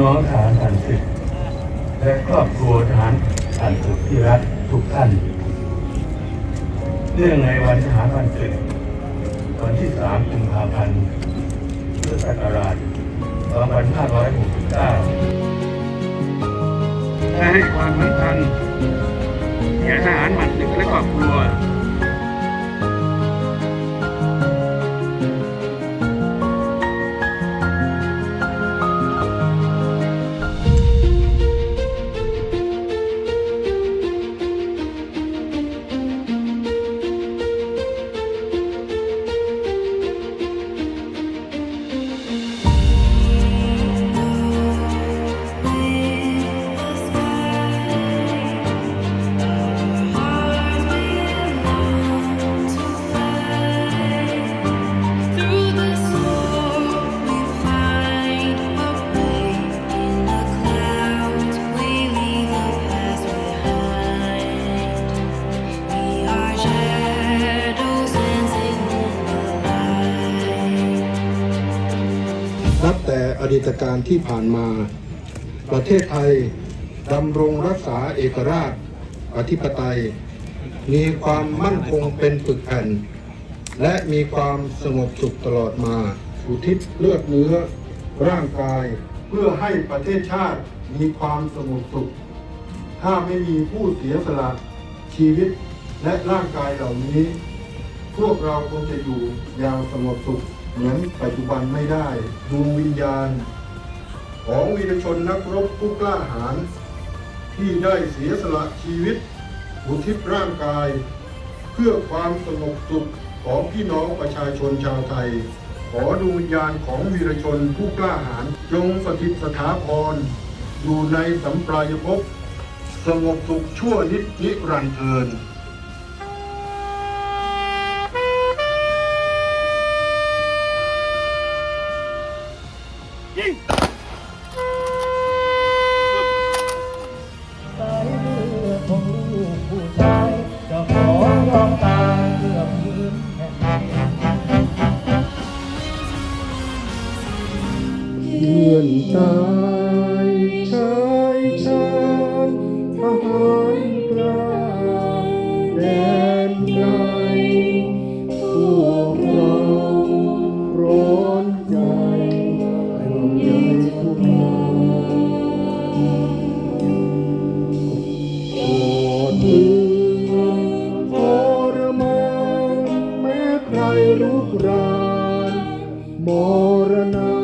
น้องทหารผ่านศึกและครอบครัวทหารผ่านศึกที่รักทุกท่านเนื่องในวันทหารผ่านศึกวันที่ 3 กุมภาพันธ์พุทธศักราช2569ได้ให้ความสำคัญแก่ทหารผ่านศึกและครอบครัว การที่ผ่านมา ประเทศไทยดำรงรักษาเอกราชอธิปไตย มีความมั่นคงเป็นปึกแผ่น และมีความสงบสุขตลอดมาอุทิศเลือดเนื้อร่างกายเพื่อให้ประเทศชาติมีความสงบสุข ถ้าไม่มีผู้เสียสละชีวิตและร่างกายเหล่านี้ พวกเราคงจะอยู่อย่างสงบสุขเหมือนปัจจุบันไม่ได้ดวงวิญญาณ ของวีรชนนักรบผู้กล้าหาญที่ได้เสียสละชีวิตอุทิศร่างกาย เพื่อความสงบสุขของพี่น้องประชาชนชาวไทย ขอดวงวิญญาณของวีรชนผู้กล้าหาญจงสถิตสถาพรอยู่ในสัมปรายภพสงบสุขชั่วนิจนิรันดร์เทินส เพื่อนตายชายชาญทหารกล้าแดนไกลพวกเราร้อนใจห่วงใยทุกคนโปรดมือทรมานแม้ใครลุกรานมรณา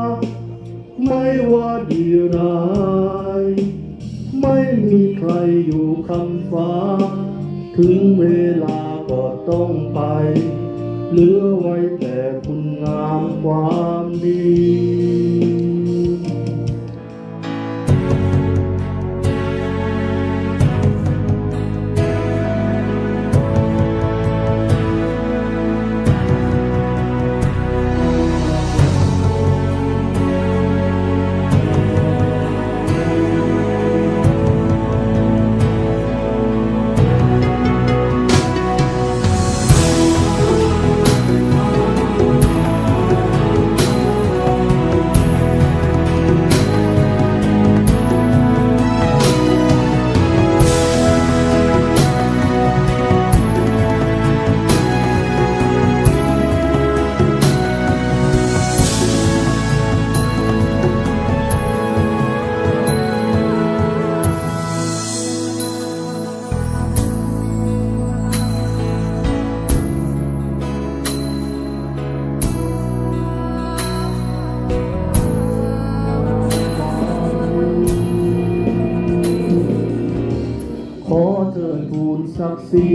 ไม่ว่าดีร้าย ไม่มีใครอยู่คำฟ้า ถึงเวลาก็ต้องไป เหลือไว้แต่คุณงามความดี ศรี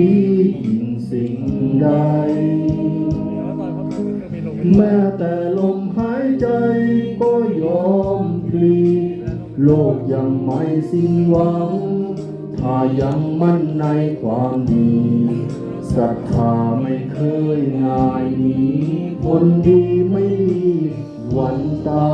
ยิ่งสิ่งใด แม้แต่ลมหายใจก็ยอมพลีโลกยังไม่สิ้นหวัง ถ้ายังมั่นในความดีศรัทธาไม่เคยง่ายหนีคนดีไม่มีวันตา